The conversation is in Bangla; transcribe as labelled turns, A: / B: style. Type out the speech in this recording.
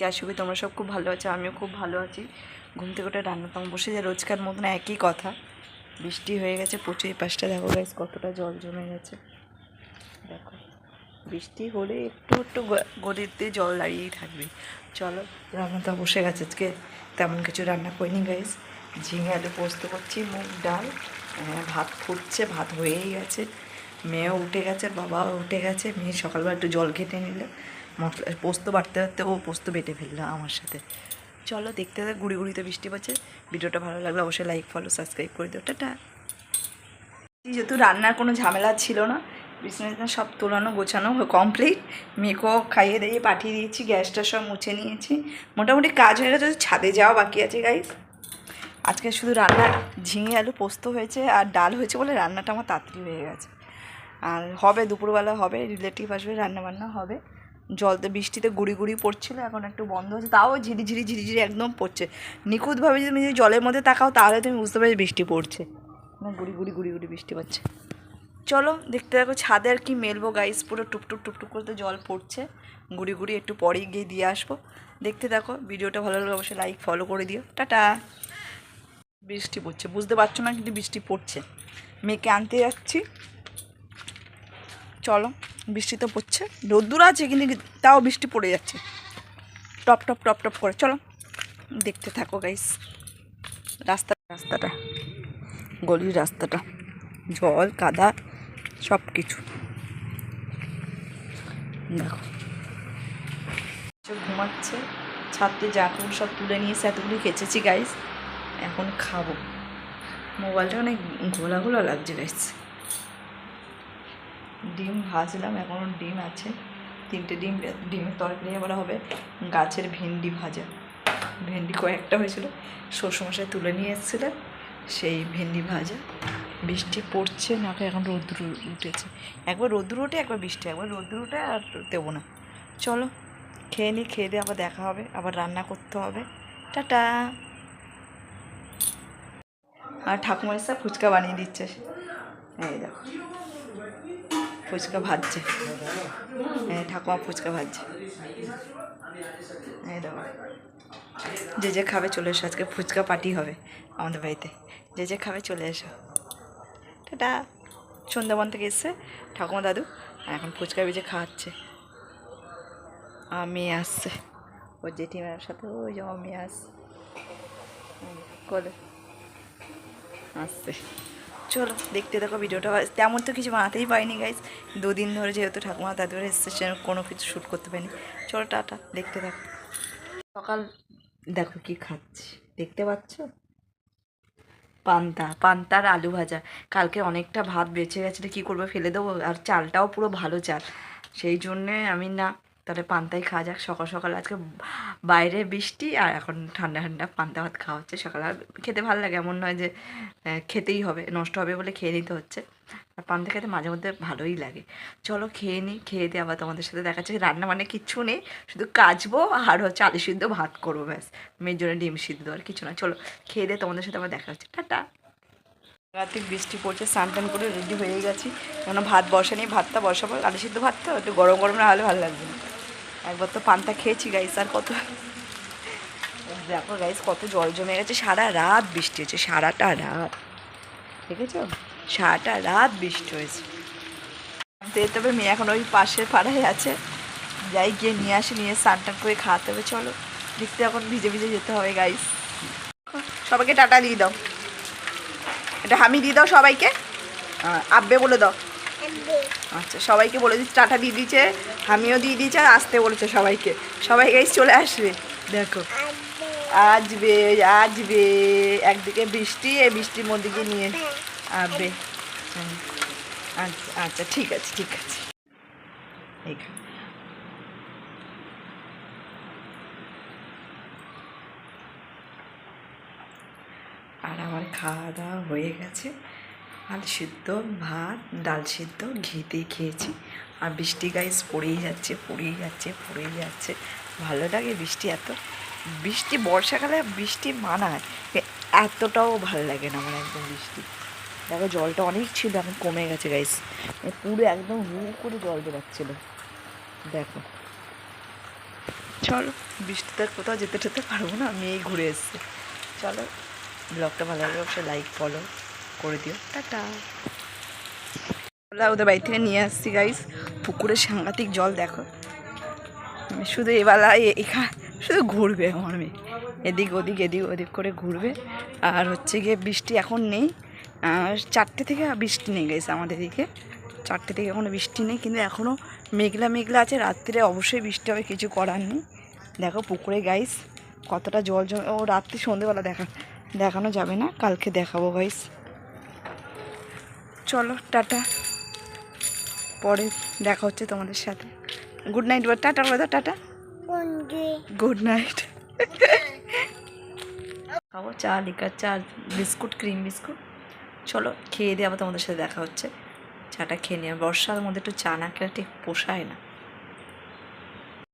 A: গ্যাস হবে তোমরা সব খুব ভালো আছো, আমিও খুব ভালো আছি। ঘুম থেকে ওটা রান্না পাম বসে যায়, রোজকার মতন একই কথা। বৃষ্টি হয়ে গেছে প্রচুর, এই পাশটা দেখো গাইস কতটা জল জমে গেছে। দেখো, বৃষ্টি হলে একটু একটু গদিতে জল দাঁড়িয়েই থাকবে। চলো রান্নাটা বসে গেছে আজকে। তেমন কিছু রান্না করিনি গাইস ঝিঙে আলু পোস্ত করছি, মুগ ডাল ভাত ফুটছে, ভাত হয়েই গেছে। মেয়েও উঠে গেছে, বাবাও উঠে গেছে, মেয়ে সকালবেলা একটু জল ঘেটে নিলে। মশলা পোস্ত বাড়তে বাড়তে ও পোস্ত বেটে ফেলল আমার সাথে। চলো দেখতে দেখতে গুড়ি গুড়িতে বৃষ্টি পড়ছে। ভিডিওটা ভালো লাগলে অবশ্যই লাইক ফলো সাবস্ক্রাইব করে দিও। টাটা। যেহেতু রান্নার কোনো ঝামেলা ছিল না, বিছানা সব তোলানো, গোছানো কমপ্লিট মেয়েকেও খাইয়ে দিয়ে পাঠিয়ে দিয়েছি, গ্যাসটা সব মুছে নিয়েছি। মোটামুটি কাজ হয়ে গেছে, ছাদে যাওয়া বাকি আছে গাইস আজকে শুধু রান্না ঝিঙে, আলু, পোস্ত হয়েছে আর ডাল হয়েছে বলে রান্নাটা আমার তাড়াতাড়ি হয়ে গেছে। আর হবে, দুপুরবেলা হবে রিলেটিভ আসবে রান্না বান্না হবে। জলতে বৃষ্টিতে গুড়ি গুড়ি পড়ছিল, এখন একটু বন্ধ হচ্ছে, তাও ঝিরিঝিরি ঝিরিঝিরি একদম পড়ছে। নিখুঁতভাবে যদি তুমি যদি জলের মধ্যে তাকাও, তাহলে তুমি বুঝতে পারবে বৃষ্টি পড়ছে। না গুড়ি গুড়ি গুড়ি গুড়ি বৃষ্টি পড়ছে চলো, দেখতে দেখো ছাদে আর কি মেলবো গাইস পুরো টুকটুক টুকটুক করতে জল পড়ছে। গুড়ি গুড়ি একটু পরেই গিয়ে দিয়ে আসব। দেখতে দেখো ভিডিওটা ভালো লাগলে অবশ্যই লাইক ফলো করে দিও। টাটা! বৃষ্টি পড়ছে, বুঝতে পারছ না কিন্তু বৃষ্টি পড়ছে। মেয়েকে আনতে যাচ্ছি। চলো, বৃষ্টি তো পড়ছে। রোদ্দুর আছে, কিন্তু তাও বৃষ্টি পড়ে যাচ্ছে। টপ টপ টপ টপ করে। চলো, দেখতে থাকো গাইস রাস্তা, রাস্তাটা, গলির রাস্তাটা, জল, কাদা সব কিছু দেখো। ঘুমাচ্ছে ছাদতে জাকুর সব তুলে নিয়েছে, এতগুলি কেচেছি গাইস এখন খাব। মোবাইলটা অনেক ঘোলা ঘোলা লাগছে গাইস ডিম ভাজলাম এখনও ডিম আছে। তিনটে ডিম, ডিমের তরকারি এবার হবে, গাছের ভেন্ডি ভাজা। ভেন্ডি কয়েকটা হয়েছিল, শ্বশুরমশাই তুলে নিয়ে এসেছিলেন, সেই ভেন্ডি ভাজা। বৃষ্টি পড়ছে নাকি এখন রোদ্দুর উঠেছে। একবার রোদ্দুর ওঠে একবার বৃষ্টি, একবার রোদ্দুর ওঠে আর দেবো না। চলো, খেয়ে নিই খেয়ে দিয়ে আবার দেখা হবে, আবার রান্না করতে হবে। টাটা! আর ঠাকুমা এসে ফুচকা বানিয়ে দিচ্ছে এই দেখো। ফুচকা ভাজছে। হ্যাঁ ঠাকুমা ফুচকা ভাজছে। যে যে খাবে চলে এসো, আজকে ফুচকা পার্টি হবে আমাদের বাড়িতে। যে যে খাবে চলে এসো। টাটা। সন্ধ্যাবন থেকে এসছে ঠাকুমা দাদু। এখন ফুচকা বেজে খাওয়াচ্ছে। আমি আসছে। ওর জেঠিমার সাথে, ওই যে মেয়ে আসছে। কোলে আসছে। চলো দেখতে দেখো ভিডিওটা তেমন তো কিছু বানাতেই পারিনি গাইজ দুদিন ধরে যেহেতু ঠাকুমা দাদুর এসছে কোনো কিছু শ্যুট করতে পারিনি। চলো টাটা, দেখতে দেখো সকাল, দেখো কি খাচ্ছি, দেখতে পাচ্ছ? পান্তা, পান্তার আলু ভাজা। কালকে অনেকটা ভাত বেঁচে গেছিল কী করব, ফেলে দেবো? আর চালটাও পুরো ভালো চাল। সেই জন্যে আমি না তাহলে পান্তাই খাওয়া যাক। সকাল সকাল আজকে বাইরে বৃষ্টি আর এখন ঠান্ডা ঠান্ডা পান্তা ভাত খাওয়া হচ্ছে। সকালে আর খেতে ভালো লাগে, এমন নয় যে খেতেই হবে, নষ্ট হবে বলে খেয়ে নিতে হচ্ছে। আর পান্তা খেতে মাঝে মধ্যে ভালোই লাগে। চলো খেয়ে নিই খেয়ে দিয়ে আবার তোমাদের সাথে দেখা যাচ্ছে রান্না মানে কিচ্ছু নেই, শুধু কাচবো আর হচ্ছে আলু সিদ্ধ ভাত করব ব্যাস। মেয়ের জন্য ডিম সিদ্ধ আর কিছু না। চলো খেয়ে দিয়ে তোমাদের সাথে আবার দেখা হচ্ছে। টাটা। রাতে বৃষ্টি পড়ছে, স্নান টান করে রেডি হয়ে গেছি। কেন ভাত বসা নেই ভাতটা বসাবো, আলু সিদ্ধ ভাত তো একটু গরম গরম না হলে ভালো লাগবে না। একবার তো পান্তা খেয়েছি গাইস আর কত দেখো গাইস কত জল জমে গেছে। সারা রাত বৃষ্টি হয়েছে, সারাটা রাত। দেখেছ? সারাটা রাত বৃষ্টি হয়েছে। যেতে হবে মেয়ে এখন ওই পাশের পাড়ায় আছে। যাই গিয়ে নিয়ে আসি, নিয়ে স্নান টান করে খাওয়াতে হবে, চলো। দেখতে এখন ভিজে ভিজে যেতে হবে গাইস সবাইকে টাটা দিয়ে দাও। এটা হামি দিয়ে দাও সবাইকে। আব্বে বলে দাও। আচ্ছা সবাইকে বলে দিচ্ছি, টাটা দিয়ে দিয়েছে, আমিও দিয়ে দিয়েছি আর আসতে বলেছে সবাইকে। সবাই গাইস চলে আসবে। দেখো। আসবে আসবে। একদিকে বৃষ্টি, এই বৃষ্টির মধ্যে গিয়ে নিয়ে আসবে। আচ্ছা আচ্ছা ঠিক আছে ঠিক আছে। আর আমার খাওয়া দাওয়া হয়ে গেছে। আলু সিদ্ধ, ভাত, ডাল সিদ্ধ, ঘি দিয়ে খেয়েছি। আর বৃষ্টি গাইস পড়েই যাচ্ছে পড়েই যাচ্ছে পড়েই যাচ্ছে। ভালো লাগে বৃষ্টি এত। বৃষ্টি বর্ষাকালে বৃষ্টি মানায় এতটাও ভালো লাগে না আমার একদম বৃষ্টি। দেখো জলটা অনেক ছিল, এখন কমে গেছে গাইস পুরো একদম হু করে জল বেরাচ্ছিল। দেখো। চলো, বৃষ্টিতে কোথাও যেতে টেতে পারব না, আমি এই ঘুরে এসেছি। চলো, ব্লগটা ভালো লাগলে অবশ্যই লাইক ফলো করে দিও। টাটা। ওদের বাড়ি থেকে নিয়ে আসছি গাইস পুকুরে সাংঘাতিক জল দেখো। শুধু এবেলা এখানে শুধু ঘুরবে আমার মেয়ে। এদিক ওদিক এদিক ওদিক করে ঘুরবে। আর হচ্ছে গিয়ে বৃষ্টি এখন নেই। চারটে থেকে বৃষ্টি নেই গেছে আমাদের দিকে। চারটে থেকে এখনও বৃষ্টি নেই কিন্তু এখনও মেঘলা মেঘলা আছে। রাত্রে অবশ্যই বৃষ্টি হবে কিছু করার নেই। দেখো পুকুরে গাইস কতটা জল জমে ও রাত্রি সন্ধেবেলা দেখা দেখানো যাবে না। কালকে দেখাবো গাইস চলো টাটা। পরে দেখা হচ্ছে তোমাদের সাথে। গুড নাইট বা টাটা বলে টাটা। গুড নাইট খাব চা লিকার চা বিস্কুট ক্রিম বিস্কুট। চলো খেয়ে দিয়ে আবার তোমাদের সাথে দেখা হচ্ছে। চাটা খেয়ে নিয়ে বর্ষার মধ্যে একটু চা না খেলে ঠিক পোষায় না।